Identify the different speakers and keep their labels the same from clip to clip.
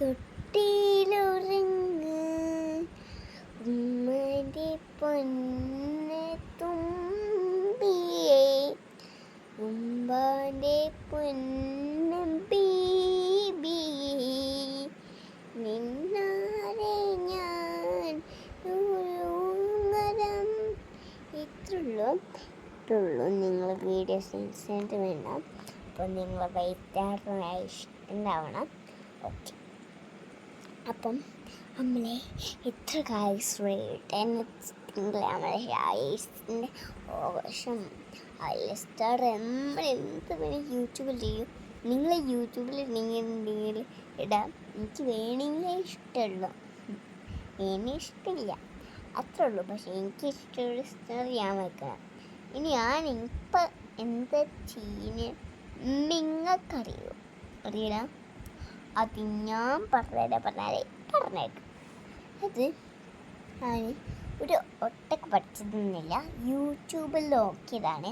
Speaker 1: തൊട്ടിയിലുറങ്ങ് ഉമ്മന്റെ പൊന്ന് തുമ്പിയെ. ഉമ്മാന്റെ പൊന്ന് നിന്നാരെ ഞാൻ ഇത്രയുള്ളൂ. ഇത്രയുള്ളൂ. നിങ്ങൾ വീഡിയോ സെൻസിറ്റ് വേണ്ട അപ്പോൾ നിങ്ങൾ വൈറ്റാറിനായി ഇഷ്ടണ്ടാവണം ഓക്കെ അപ്പം നമ്മളെ ഇത്ര കാര്യം നമ്മളെ ആഘോഷം അയൽസ്റ്റാർ നമ്മൾ എന്ത് വേണമെങ്കിൽ യൂട്യൂബിൽ ചെയ്യും. നിങ്ങൾ യൂട്യൂബിൽ നിങ്ങൾ ഇടാം. എനിക്ക് വേണമെങ്കിലേ ഇഷ്ടമുള്ള. എന്നെ ഇഷ്ടമില്ല. അത്രേ ഉള്ളൂ. പക്ഷേ എനിക്ക് ഇഷ്ടമുള്ള സ്റ്റോറി ഞാൻ വെക്കണം. ഇനി ഞാൻ ഇപ്പം എന്താ ചെയ്യുന്നത് നിങ്ങൾക്കറിയോ? അറിയണ അത് ഞാൻ പറഞ്ഞേരാ പറഞ്ഞാലേ പറഞ്ഞേക്കും. അത് ഞാൻ ഒരു ഒട്ടക്ക് പഠിച്ചതൊന്നുമില്ല യൂട്യൂബിൽ നോക്കിയതാണ്.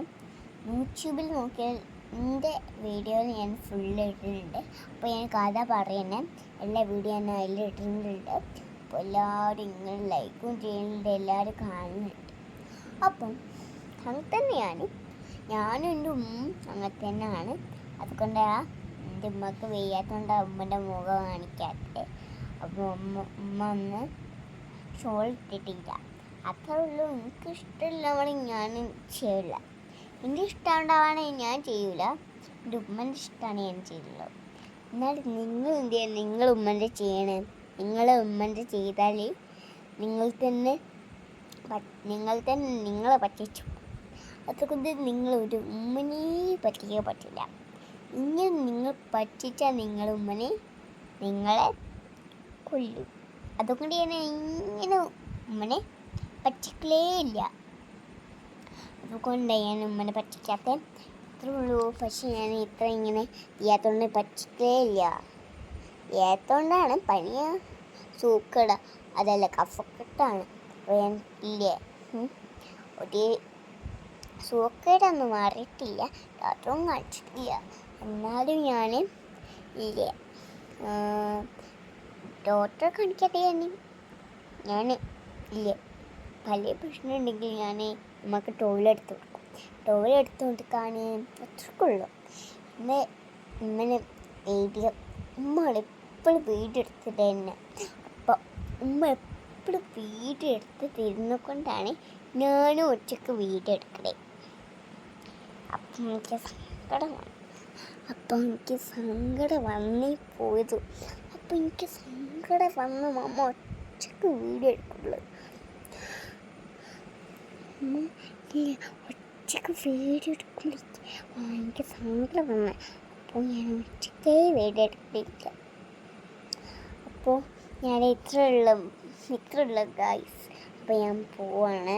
Speaker 1: യൂട്യൂബിൽ നോക്കിയാൽ എന്റെ വീഡിയോയിൽ ഞാൻ ഫുള്ള് ഇട്ടിട്ടുണ്ട്. അപ്പോൾ ഞാൻ കഥ പറയുന്നത് എല്ലാ വീഡിയോ ഞാൻ അതിൽ ഇട്ടിട്ടുണ്ട്. അപ്പോൾ എല്ലാവരും ഇങ്ങനെ ലൈക്കും ചെയ്യുന്നുണ്ട് എല്ലാവരും കാണുന്നുണ്ട്. അപ്പം അങ്ങനെ തന്നെയാണ്. ഞാനും എന്റെ ഉമ്മ അങ്ങനെ തന്നെയാണ്. അതുകൊണ്ടാണ് എന്റെ ഉമ്മക്ക് വയ്യാത്തതുകൊണ്ട് ഉമ്മന്റെ മുഖം കാണിക്കാത്തത്. അപ്പോൾ ഉമ്മ ഉമ്മ ഒന്ന് ഷോൾ ഇട്ടിട്ടില്ല. ഉള്ളൂ. എനിക്ക് ഇഷ്ടമില്ലവണെങ്കിൽ ഞാൻ ചെയ്യില്ല ഇഷ്ടം ഇഷ്ടമുണ്ടാവുകയാണെങ്കിൽ ഞാൻ ചെയ്യൂല. എന്റെ ഉമ്മന്റെ ഇഷ്ടമാണ് ഞാൻ ചെയ്യുള്ളൂ എന്നാൽ നിങ്ങൾ എന്ത് ചെയ്യുക നിങ്ങൾ ഉമ്മന്റെ ചെയ്യണേ. നിങ്ങൾ ഉമ്മന്റെ ചെയ്താൽ നിങ്ങൾ തന്നെ നിങ്ങൾ തന്നെ നിങ്ങളെ പറ്റിച്ചു. അതുകൊണ്ട് നിങ്ങൾ ഒരു ഉമ്മനെ പറ്റിക്കാൻ പറ്റില്ല. ഇങ്ങനെ നിങ്ങൾ പറ്റിച്ച നിങ്ങൾ ഉമ്മനെ നിങ്ങളെ കൊല്ലും. അതുകൊണ്ട് ഞാൻ ഇങ്ങനെ ഉമ്മനെ പറ്റിക്കലേ ഇല്ല. അതുകൊണ്ട് ഞാൻ ഉമ്മനെ പറ്റിക്കാത്ത ഇത്രേ ഉള്ളൂ പക്ഷെ ഞാൻ ഇത്ര ഇങ്ങനെ ചെയ്യാത്തോണ്ട് പറ്റിക്കലേ ഇല്ല. ചെയ്യാത്തോണ്ടാണ് പണിയ സൂക്കട അതല്ല കഫക്കെട്ടാണ്. ഇല്ലേ. ഒരു സൂക്കേടൊന്നും മാറിയിട്ടില്ല. ഡോക്ടറും കാണിച്ചിട്ടില്ല എന്നാലും ഞാൻ ഇല്ല? ഡോക്ടറെ കാണിക്കാതെ ഞാൻ ഞാൻ ഇല്ല? പല പ്രശ്നമുണ്ടെങ്കിൽ ഞാൻ നമുക്ക് ടോയ്ലറ്റ് എടുത്ത് കൊടുക്കും. ടോയ്ലറ്റ് എടുത്ത് കൊടുക്കാൻ അത്രക്കുള്ളൂ. ഇന്ന് ഇമ്മനെ വീഡിയോ ഉമ്മ എപ്പോഴും വീഡിയോ തന്നെ അപ്പം ഉമ്മ എപ്പോഴും വീഡിയോ എടുത്ത് തരുന്ന കൊണ്ടാണ് ഞാനും ഒറ്റയ്ക്ക് വീഡിയോ അപ്പം എനിക്ക് സങ്കടമാണ്. അപ്പം എനിക്ക് സങ്കടം വന്നേ പോയത്. അപ്പം എനിക്ക് സങ്കടം വന്ന് മമ്മ ഒറ്റയ്ക്ക് വീഡിയോ എടുക്കുള്ളൂ. അമ്മ ഇല്ല ഒറ്റയ്ക്ക് വീഡിയോ എടുക്കുമ്പോൾ എനിക്ക് സങ്കടം വന്ന്. അപ്പോൾ ഞാൻ ഒറ്റക്കേ വീഡിയോ എടുക്കില്ല അപ്പോൾ ഞാൻ ഇത്രയുള്ള ഇത്രയുള്ള ഗായ്സ് അപ്പോൾ ഞാൻ പോവാണ്.